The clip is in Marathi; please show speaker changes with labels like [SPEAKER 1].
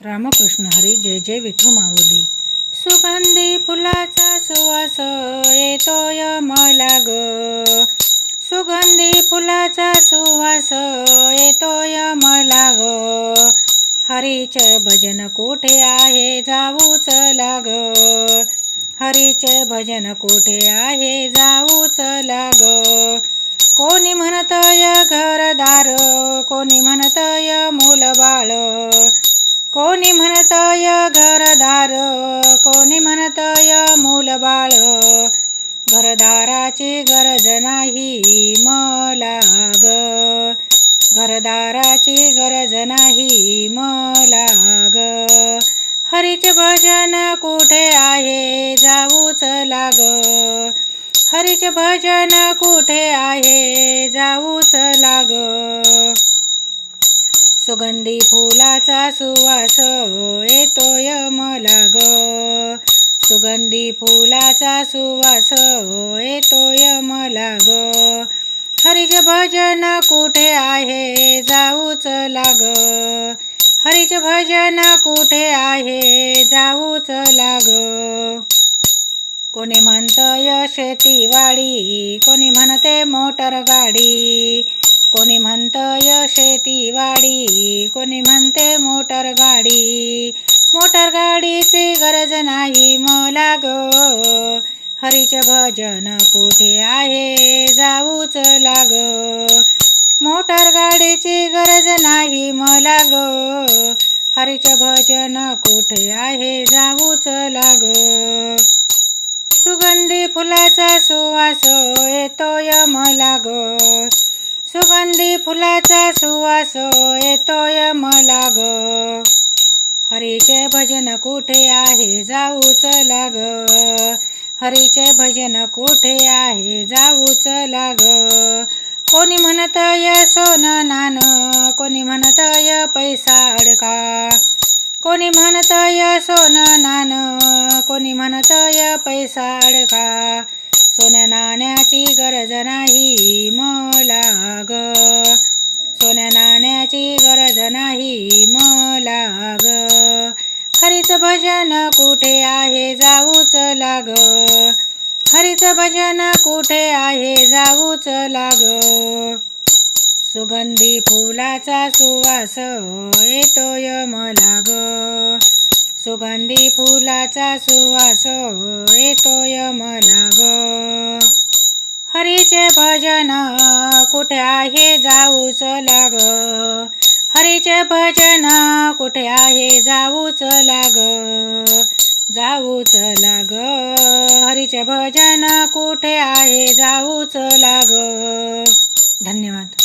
[SPEAKER 1] रामकृष्ण हरी जय जय विठू माऊली. सुगंधी फुलाचा सुवास येतोय मला ग सुगंधी फुलाचा सुवास येतोय मला ग हरीचे भजन कुठे आहे? जाऊच लाग. हरीचे भजन कुठे आहे? जाऊच लाग. कोणी म्हणतय घरदार कोणी म्हणतय मूलबाळ. कोणी म्हणतय घरदार कोणी म्हणतय मूलबाळ घरदाराची गरज नाही मला ग. घरदाराची गरज नाही मला ग. हरीचे भजन कुठे आहे? जाऊच लाग. हरीचे भजन कुठे आहे? जाऊच लाग. सुगंधी फुलाचा सुवास येतोय मला ग. सुगंधी फुलाचा सुवास येतोय मला ग. हरिज भजन कुठे आहे? जाऊच लाग. हरिज भजन कुठे आहे? जाऊच लाग. कोणी म्हणतय शेतीवाडी कोणी म्हणते मोटर गाडी. कोणी म्हणतय शेतीवाडी कोणी म्हणते मोटर गाडी. मोटर गाडीची गरज नाही मला ग. हरीचे भजन कुठे आहे? जाऊच लाग. मोटर गाडीची गरज नाही मला ग. हरीचे भजन कुठे आहे? जाऊच लाग. सुगंधी फुलाचा सुवास येतोय मला ग. सुगंधी फुलाचा सुवास येतोय मला ग हरीचे भजन कुठे आहे? जाऊच लाग. हरीचे भजन कुठे आहे? जाऊच लाग. कोणी म्हणतय सोनं नान कोणी म्हणतय पैसा अडका. कोणी म्हणतय सोनं नान कोणी म्हणतय पैसा अडका. सोन्या नाण्याची गरज नाही मला ग. सोन्या नाण्याची गरज नाही मला ग. भजन कुठे आहे जाऊच लाग. हरीच भजन कुठे आहे जाऊच लाग. सुगंधी फुलाचा सुवास येतोय मला ग. सुगंधी फुलाचा सुवास येतोय मला ग हरीचे भजन कुठे आहे जाऊच लाग. हरीचे भजन कुठे आहे जाऊच लाग. जाऊच लाग. हरीचे भजन कुठे आहे जाऊच लाग. धन्यवाद.